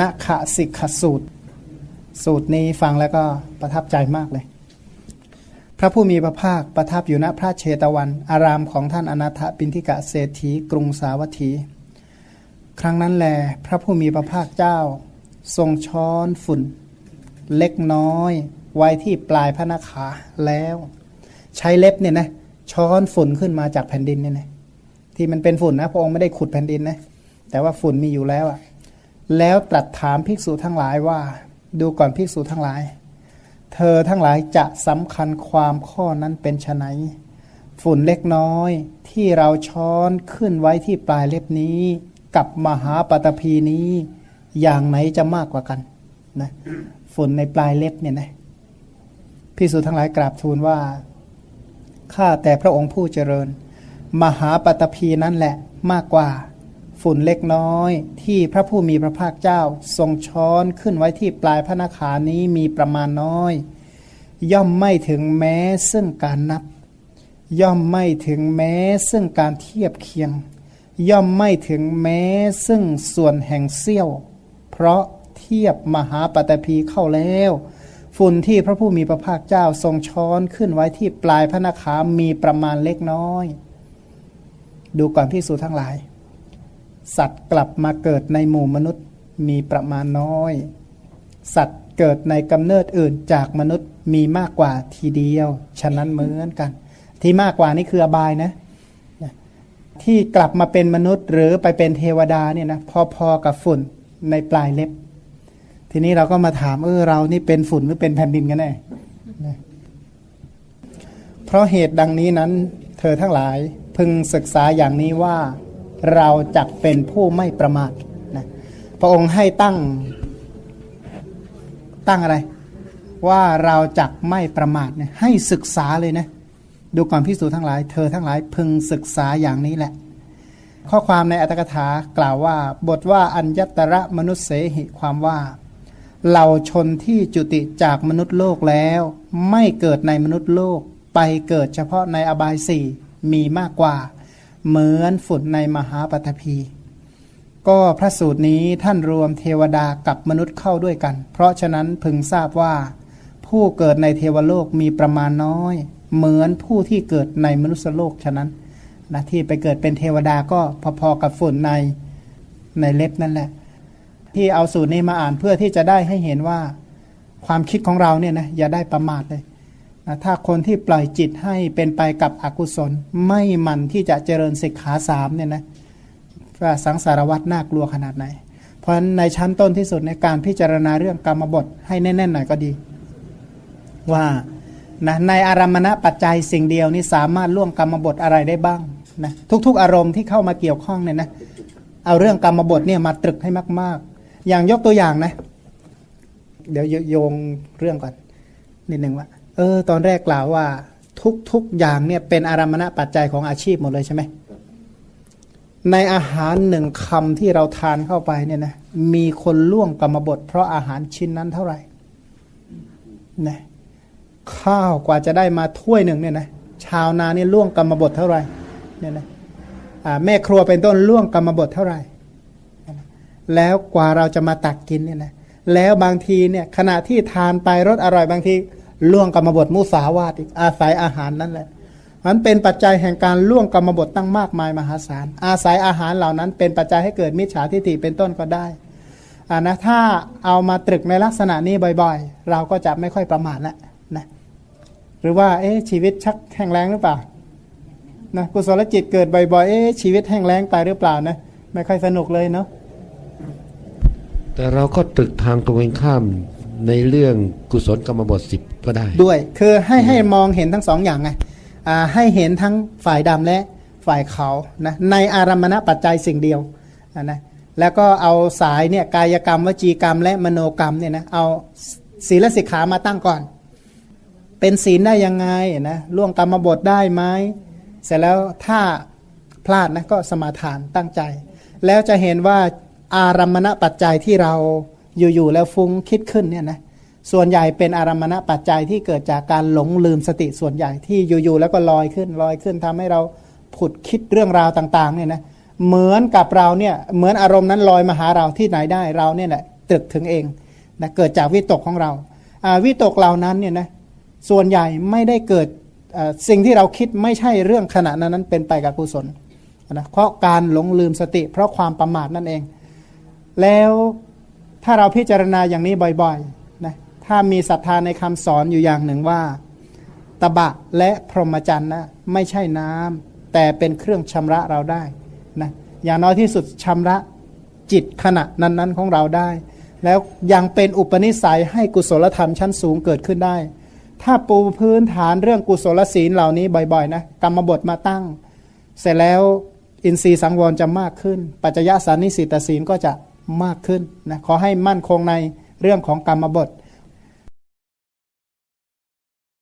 นักขสิกขสูตร สูตรนี้ฟังแล้วก็ประทับใจมากเลย พระผู้มีพระภาคประทับอยู่ณพระเชตวัน อารามของท่านอนาถปินทิกะเศรษฐีกรุงสาวัตถี ครั้งนั้นแล พระผู้มีพระภาคเจ้า ทรงช้อนฝุ่น เล็กน้อย ไว้ที่ปลายพระนาขาแล้ว ใช้เล็บเนี่ยนะช้อนฝุ่นขึ้นมาจากแผ่นดินเนี่ยนะที่มันเป็นฝุ่นนะพระองค์ไม่ได้ขุดแผ่นดินนะแต่ว่าฝุ่นมีอยู่แล้วอะ แล้วตรัสถามภิกษุทั้งหลายว่า ดูก่อนภิกษุทั้งหลาย เธอทั้งหลายจะสำคัญความข้อนั้นเป็นไฉนฝุ่นเล็กน้อยที่เราช้อนขึ้นไว้ที่ปลายเล็บนี้ กับมหาปตพีนี้ อย่างไหนจะมากกว่ากันนะฝุ่นในปลายเล็บเนี่ยนะภิกษุทั้งหลายกราบทูลว่าข้าแต่พระองค์ผู้เจริญ มหาปตพีนั่นแหละมากกว่า ฝุ่นเล็กน้อย ที่พระผู้มีพระภาคเจ้า ทรงช้อนขึ้นไว้ที่ปลายพระนาขานี้มีประมาณน้อย ย่อมไม่ถึงแม้ซึ่งการนับ ย่อมไม่ถึงแม้ซึ่งการเทียบเคียง ย่อมไม่ถึงแม้ซึ่งส่วนแห่งเสี้ยว เพราะเทียบมหาปตพีเข้าแล้ว ฝุ่นที่พระผู้มีพระภาคเจ้าทรงช้อนขึ้นไว้ที่ปลายพระนาขามีประมาณเล็กน้อย ดูก่อนพิสูจทั้งหลาย สัตว์กลับมาเกิดในหมู่มนุษย์มีประมาณน้อย สัตว์เกิดในกำเนิดอื่นจากมนุษย์มีมากกว่าทีเดียว ฉะนั้นเหมือนกัน ที่มากกว่านี่คืออบายนะ ที่กลับมาเป็นมนุษย์หรือไปเป็นเทวดาเนี่ยนะพอๆกับฝุ่นในปลายเล็บ ทีนี้เราก็มาถามเออเรานี่เป็นฝุ่นหรือเป็นแผ่นดินกันแน่เพราะเหตุดังนี้นั้น เธอทั้งหลายพึงศึกษาอย่างนี้ว่า เราจักเป็นผู้ไม่ประมาทนะพระองค์ให้ตั้ง ตั้งอะไร ว่าเราจักไม่ประมาทเนี่ยให้ศึกษาเลยนะ ดูก่อนพิสูจน์ทั้งหลาย เธอทั้งหลายพึงศึกษาอย่างนี้แหละ ข้อความในอัตถกถากล่าวว่า บทว่าอัญญตระมนุษย์เสหิความว่าเราชนที่จุติจากมนุษย์โลกแล้ว ไม่เกิดในมนุษย์โลก ไปเกิดเฉพาะในอบายสี่มีมากกว่า เหมือนฝุ่นในมหาปฐพี ก็พระสูตรนี้ท่านรวมเทวดากับมนุษย์เข้าด้วยกัน เพราะฉะนั้นพึงทราบว่า ผู้เกิดในเทวโลกมีประมาณน้อย เหมือนผู้ที่เกิดในมนุษยโลกฉะนั้นนะที่ไปเกิดเป็นเทวดาก็พอๆกับฝุ่นในในเล็บนั่นแหละ ที่เอาสูตรนี้มาอ่านเพื่อที่จะได้ให้เห็นว่า ความคิดของเราเนี่ยนะอย่าได้ประมาทเลย ถ้าคนที่ปล่อยจิตให้เป็นไปกับอกุศล ไม่มันที่จะเจริญสิกขาสามเนี่ยนะว่าสังสารวัตรน่ากลัวขนาดไหน เพราะฉะนั้นในชั้นต้นที่สุดในการพิจารณาเรื่องกรรมบทให้แน่นๆหน่อยก็ดี ว่านะในอารมณะปัจจัยสิ่งเดียวนี้สามารถล่วงกรรมบทอะไรได้บ้างนะทุกๆ อารมณ์ที่เข้ามาเกี่ยวข้องเนี่ยนะเอาเรื่องกรรมบทเนี่ยมาตรึกให้มาก ๆ อย่างยกตัวอย่างนะ เดี๋ยวโยงเรื่องก่อนนิดหนึ่งว่า เออตอนแรกกล่าวว่า ทุกๆอย่างเนี่ยเป็นอารมณปัจจัยของอาชีพหมดเลยใช่ไหมในอาหารหนึ่งคำที่เราทานเข้าไปเนี่ยนะมีคนล่วงกรรมบท เพราะอาหารชิ้นนั้นเท่าไหร่นะข้าวกว่าจะได้มาถ้วยหนึ่งเนี่ยนะชาวนาเนี่ยล่วงกรรมบทเท่าไหร่เนี่ยนะแม่ครัวเป็นต้นล่วงกรรมบทเท่าไหร่ แล้วกว่าเราจะมาตักกินเนี่ยนะแล้วบางทีเนี่ยขณะที่ทานไปรสอร่อยบางที ล่วงกรรมบทมุสาวาตอีกอาศัยอาหารนั่นแหละมันเป็นปัจจัยแห่งการล่วงกรรมบทตั้งมากมายมหาศาล อาศัยอาหารเหล่านั้น เป็นปัจจัยให้เกิดมิจฉาทิฏฐิเป็นต้นก็ได้อ่านะถ้าเอามาตรึกในลักษณะนี้บ่อยๆ เราก็จะไม่ค่อยประมาทแล้วนะหรือว่าเอ๊ะชีวิตชักแห้งแล้งหรือเปล่านะกุศลจิตเกิดบ่อยๆเอ๊ะชีวิตแห้งแล้งไปหรือเปล่านะไม่ค่อยสนุกเลยเนาะแต่เราก็ตรึกทางตรงกันข้าม ในเรื่องกุศลกรรมบทสิบก็ได้ ด้วย คือให้ให้มองเห็นทั้งสองอย่างไงอ่าให้เห็นทั้งฝ่ายดำและฝ่ายขาวนะในอารมณปัจจัยสิ่งเดียวอ่านะแล้วก็เอาสายเนี่ยกายกรรมวจีกรรม และมโนกรรมเนี่ยนะเอาศีลสิกขามาตั้งก่อน เป็นศีลได้ยังไงนะล่วงกรรมบทได้ไหมเสร็จแล้วถ้าพลาดนะก็สมาทานตั้งใจ แล้วจะเห็นว่าอารมณปัจจัยที่เรา อยู่ๆแล้วฟุ้งคิดขึ้นเนี่ยนะส่วนใหญ่เป็นอารมณปัจจัยที่เกิดจากการหลงลืมสติส่วนใหญ่ที่อยู่ๆแล้วก็ลอยขึ้นลอยขึ้นทำให้เราผุดคิดเรื่องราวต่างๆเนี่ยนะเหมือนกับเราเนี่ยเหมือนอารมณ์นั้นลอยมาหาเราที่ไหนได้เราเนี่ยแหละตรึกถึงเองนะเกิดจากวิตกของเราอ่าวิตกเหล่านั้นเนี่ยนะส่วนใหญ่ไม่ได้เกิดสิ่งที่เราคิดไม่ใช่เรื่องขณะนั้นนั้นเป็นไปกับกุศลนะเพราะการหลงลืมสติ เพราะความประมาทนั่นเอง แล้ว ถ้าเราพิจารณาอย่างนี้บ่อยๆนะถ้ามีศรัทธาในคำสอนอยู่อย่างหนึ่งว่า ตบะและพรหมจรรย์นะไม่ใช่น้ำแต่เป็นเครื่องชำระเราได้นะอย่างน้อยที่สุดชำระจิตขณะนั้นๆของเราได้ แล้วยังเป็นอุปนิสัยให้กุศลธรรมชั้นสูงเกิดขึ้นได้ ถ้าปูพื้นฐานเรื่องกุศลศีลเหล่านี้บ่อยๆนะกรรมบทมาตั้ง เสร็จแล้วอินทรีย์สังวรจะมากขึ้น ปัจจยสานิสิตศีลก็จะ มากขึ้นนะขอให้มั่นคงในเรื่องของกรรมบท